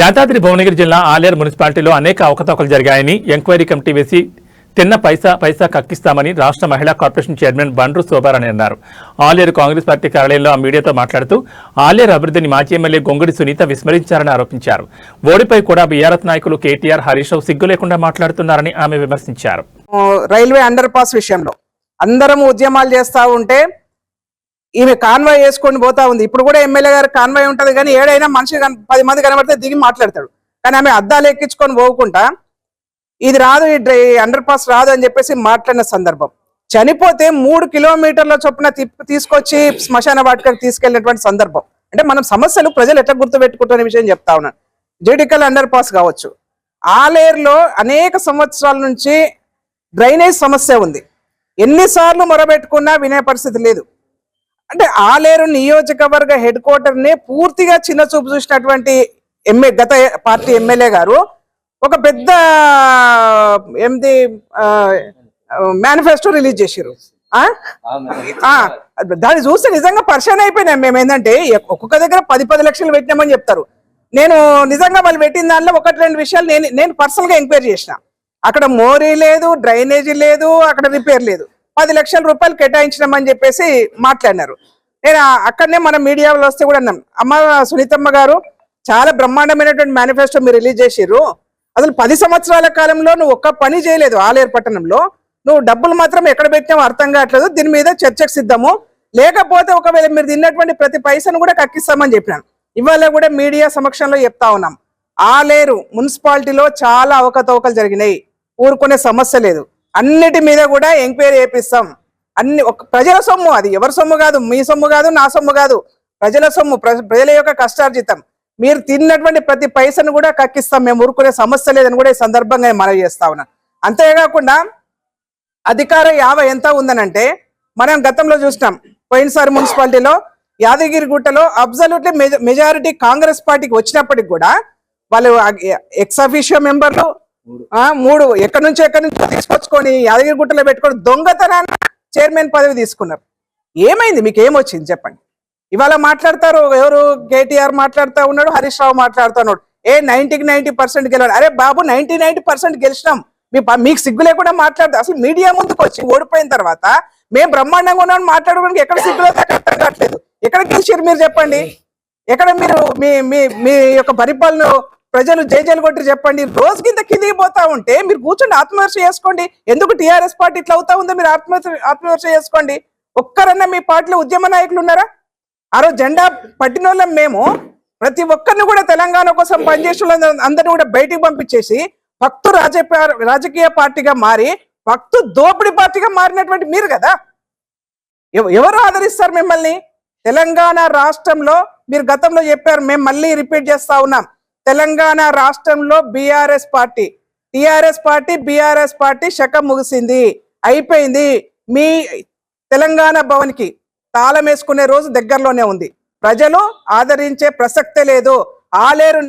యాదాద్రి భువనగిరి జిల్లా ఆలేరు మున్సిపాలిటీలో అనేక అవకతవకలు జరిగాయని ఎంక్వైరీ కమిటీ వేసి తిన్న పైసా పైసా కక్కిస్తామని రాష్ట్ర మహిళా కార్పొరేషన్ చైర్మన్ బండ్రు శోభారాణి అన్నారు. ఆలేరు కాంగ్రెస్ పార్టీ కార్యాలయంలో ఆ మీడియాతో మాట్లాడుతూ ఆలేరు అభివృద్ధిని మాజీ ఎమ్మెల్యే గొంగుడి సునీత విస్మరించారని ఆరోపించారు. ఓడిపై కూడా బీఆర్ఎస్ నాయకులు కేటీఆర్ హరీష్ రావు సిగ్గు లేకుండా మాట్లాడుతున్నారని ఆమె విమర్శించారు. రైల్వే అండర్ పాస్ విషయంలో అందరం ఉద్యమాలు చేస్తా ఉంటే ఈమె కాన్వాయ్ వేసుకొని పోతా ఉంది. ఇప్పుడు కూడా ఎమ్మెల్యే గారు కాన్వాయ్ ఉంటుంది కానీ ఏడైనా మనిషి పది మంది కనబడితే దిగి మాట్లాడతాడు. కానీ ఆమె అద్దాలు ఎక్కించుకొని పోకుండా ఇది రాదు ఈ అండర్ పాస్ రాదు అని చెప్పేసి మాట్లాడిన సందర్భం. చనిపోతే మూడు కిలోమీటర్ల చొప్పున తీసుకొచ్చి శ్మశాన వాటికకి తీసుకెళ్ళినటువంటి సందర్భం. అంటే మనం సమస్యలు ప్రజలు ఎట్లా గుర్తుపెట్టుకుంటున్న విషయం చెప్తా ఉన్నాను జుడికల్ అండర్ పాస్ కావచ్చు. ఆలేరులో అనేక సంవత్సరాల నుంచి డ్రైనేజ్ సమస్య ఉంది. ఎన్నిసార్లు మొరబెట్టుకున్నా వినే పరిస్థితి లేదు. అంటే ఆలేరు నియోజకవర్గ హెడ్ క్వార్టర్ని పూర్తిగా చిన్న చూపు చూసినటువంటి ఎమ్మె గత పార్టీ ఎమ్మెల్యే గారు ఒక పెద్ద ఏంది మేనిఫెస్టో రిలీజ్ చేసారు దాన్ని చూస్తే నిజంగా పర్షన్ అయిపోయినాం మేము ఏంటంటే ఒక్కొక్క దగ్గర పది పది లక్షలు పెట్టినామని చెప్తారు. నేను నిజంగా వాళ్ళు పెట్టిన దానిలో ఒకటి రెండు విషయాలు నేను నేను పర్సనల్గా ఎంక్వైరీ చేసిన. అక్కడ మోరీ లేదు డ్రైనేజీ లేదు అక్కడ రిపేర్ లేదు. పది లక్షల రూపాయలు కేటాయించినామని చెప్పేసి మాట్లాడినారు. నేను అక్కడనే మన మీడియాలో వస్తే కూడా అన్నాం. అమ్మ సునీతమ్మ గారు చాలా బ్రహ్మాండమైనటువంటి మేనిఫెస్టో మీరు రిలీజ్ చేసిర్రు. అసలు పది సంవత్సరాల కాలంలో నువ్వు ఒక్క పని చేయలేదు ఆలేరు పట్టణంలో. నువ్వు డబ్బులు మాత్రం ఎక్కడ పెట్టినావు అర్థం కావట్లేదు. దీని మీద చర్చకు సిద్ధము. లేకపోతే ఒకవేళ మీరు తిన్నటువంటి ప్రతి పైసను కూడా కక్కిస్తామని చెప్పినాను. ఇవాళ కూడా మీడియా సమక్షంలో చెప్తా ఉన్నాం. ఆలేరు మున్సిపాలిటీలో చాలా అవకతవకలు జరిగినాయి. ఊరుకునే సమస్య లేదు. అన్నిటి మీద కూడా ఎంక్వైరీ చేపిస్తాం. అన్ని ఒక ప్రజల సొమ్ము అది. ఎవరి సొమ్ము కాదు? మీ సొమ్ము కాదు నా సొమ్ము కాదు. ప్రజల సొమ్ము ప్రజల యొక్క కష్టార్జితం. మీరు తిన్నటువంటి ప్రతి పైసను కూడా కక్కిస్తాం. మేము ఊరుకునే సమస్య లేదని కూడా ఈ సందర్భంగా మనవి చేస్తా ఉన్నా. అంతేకాకుండా అధికార యావ ఎంత ఉందనంటే మనం గతంలో చూసినాం. పోయినసారి మున్సిపాలిటీలో యాదగిరి గుట్టలో అబ్జల్యూట్లీ మెజారిటీ కాంగ్రెస్ పార్టీకి వచ్చినప్పటికి కూడా వాళ్ళు ఎక్స్ అఫీషియో మెంబర్లు మూడు. ఎక్కడి నుంచి ఎక్కడి నుంచి తీసుకొచ్చుకొని యాదగిరి గుట్టలో పెట్టుకొని దొంగతనాన్ని చైర్మన్ పదవి తీసుకున్నారు. ఏమైంది? మీకు ఏమొచ్చింది? చెప్పండి. ఇవాళ మాట్లాడతారు ఎవరు? కేటీఆర్ మాట్లాడుతూ ఉన్నాడు హరీష్ రావు మాట్లాడుతూ ఉన్నాడు. ఏ నైన్టీకి నైన్టీ పర్సెంట్ గెలవాలి. అరే బాబు నైన్టీ నైన్టీ పర్సెంట్ గెలిచినాం. మీ మీకు సిగ్గు లేకుండా మాట్లాడతారు అసలు మీడియా ముందుకు వచ్చి ఓడిపోయిన తర్వాత మేము బ్రహ్మాండంగా ఉన్నాం మాట్లాడడానికి ఎక్కడ సిగ్గులో అర్థం కావట్లేదు. ఎక్కడ గెలిచారు మీరు చెప్పండి? ఎక్కడ మీరు మీ మీ మీ యొక్క పరిపాలన ప్రజలు జైజలు కొట్టి చెప్పండి రోజు కింద కిందికి పోతా ఉంటే మీరు కూర్చొని ఆత్మవిమర్శ చేసుకోండి. ఎందుకు టీఆర్ఎస్ పార్టీ ఇట్లా అవుతా ఉందో మీరు ఆత్మ ఆత్మవిమర్శ చేసుకోండి? ఒక్కరన్నా మీ పార్టీలో ఉద్యమ నాయకులు ఉన్నారా? ఆ రోజు జెండా పట్టిన వాళ్ళం మేము ప్రతి ఒక్కరిని కూడా తెలంగాణ కోసం పనిచేసిన అందరిని కూడా బయటికి పంపించేసి భక్తు రాజకీయ రాజకీయ పార్టీగా మారి భక్తు దోపిడీ పార్టీగా మారినటువంటి మీరు కదా? ఎవరు ఆదరిస్తారు మిమ్మల్ని? తెలంగాణ రాష్ట్రంలో మీరు గతంలో చెప్పారు మేము మళ్ళీ రిపీట్ చేస్తా ఉన్నాం. తెలంగాణ రాష్ట్రంలో BRS party TRS party BRS party శకం ముగిసింది. అయిపోయింది. మీ తెలంగాణ భవన్కి తాళం వేసుకునే రోజు దగ్గరలోనే ఉంది. ప్రజలు ఆదరించే ప్రసక్తే లేదు. ఆలేరు